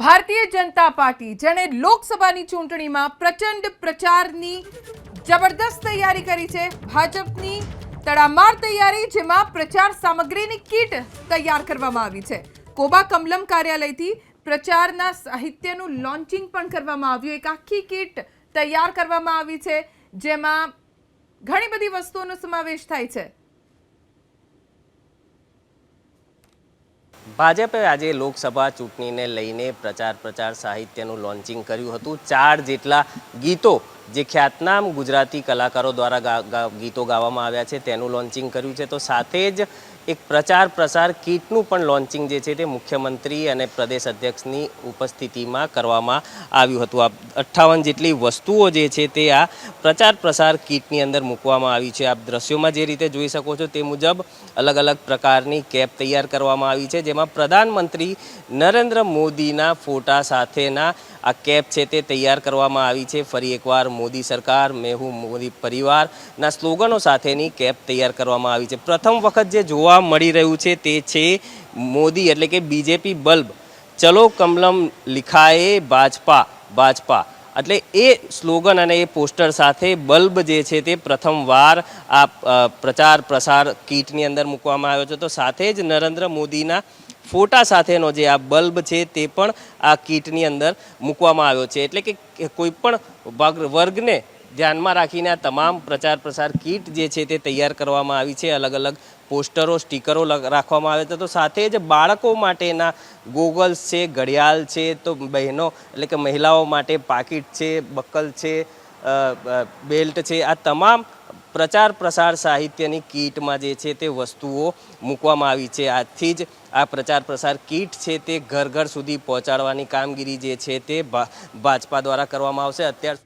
Bharatiya Janata party જેણે લોકસભાની ચૂંટણીમાં પ્રચંડ પ્રચારની જબરદસ્ત તૈયારી કરી છે. ભાજપની તડામાર તૈયારી, જેમાં પ્રચાર સામગ્રીની કીટ તૈયાર કરવામાં આવી છે. કોબા કમલમ કાર્યાલયથી પ્રચારના સાહિત્યનું લોન્ચિંગ પણ કરવામાં આવ્યું. એક આખી કીટ તૈયાર કરવામાં આવી છે, જેમાં ઘણી બધી વસ્તુઓનો સમાવેશ થાય છે. ભાજપે આજે લોકસભા ચૂંટણીને લઈને પ્રચાર પ્રચાર સાહિત્યનું લોન્ચિંગ કર્યું હતું. ચાર જેટલા ગીતો જે ખ્યાતનામ ગુજરાતી કલાકારો દ્વારા ગીતો ગાવામાં આવ્યા છે, તેનું લોન્ચિંગ કર્યું છે. તો સાથે જ એક પ્રચાર પ્રસાર કીટનું પણ લોન્ચિંગ જે છે તે મુખ્યમંત્રી અને પ્રદેશ અધ્યક્ષની ઉપસ્થિતિમાં કરવામાં આવ્યું હતું. આ અઠ્ઠાવન જેટલી વસ્તુઓ જે છે તે આ પ્રચાર પ્રસાર કીટની અંદર મૂકવામાં આવી છે. આપ દ્રશ્યોમાં જે રીતે જોઈ શકો છો તે મુજબ અલગ અલગ પ્રકારની કેપ તૈયાર કરવામાં આવી છે, જેમાં પ્રધાનમંત્રી નરેન્દ્ર મોદીના ફોટા સાથેના આ કેપ છે તે તૈયાર કરવામાં આવી છે. ફરી એકવાર મોદી સરકાર, મેં હું મોદી પરિવારના સ્લોગનો સાથેની કેપ તૈયાર કરવામાં આવી છે. પ્રથમ વખત જે જોવા મળી રહ્યું છે તે છે મોદી એટલે કે બીજેપી બલ્બ. ચલો કમલમ લિખાએ ભાજપા ભાજપા. એટલે એ સ્લોગન અને એ પોસ્ટર સાથે બલ્બ જે છે તે પ્રથમવાર આ પ્રચાર પ્રસાર કીટની અંદર મૂકવામાં આવ્યો છે. તો સાથે જ નરેન્દ્ર મોદીના ફોટા સાથેનો જે આ બલ્બ છે તે પણ આ કીટની અંદર મૂકવામાં આવ્યો છે. એટલે કે કોઈ પણ વર્ગ- વર્ગને ધ્યાનમાં રાખીને આ તમામ પ્રચાર પ્રસાર કીટ જે છે તે તૈયાર કરવામાં આવી છે. અલગ અલગ પોસ્ટરો, સ્ટીકરો રાખવામાં આવે છે. તો સાથે જ બાળકો માટેના ગોગલ્સ છે, ઘડિયાળ છે, તો બહેનો એટલે કે મહિલાઓ માટે પાકીટ છે બકલ છે બેલ્ટ છે, આ તમામ પ્રચાર પ્રસાર સાહિત્યની કીટમાં જે છે તે વસ્તુઓ મૂકવામાં આવી છે. આજથી જ આ પ્રચાર પ્રસાર કીટ છે તે ઘર ઘર સુધી પહોંચાડવાની કામગીરી જે છે તે ભાજપા દ્વારા કરવામાં આવશે. અત્યાર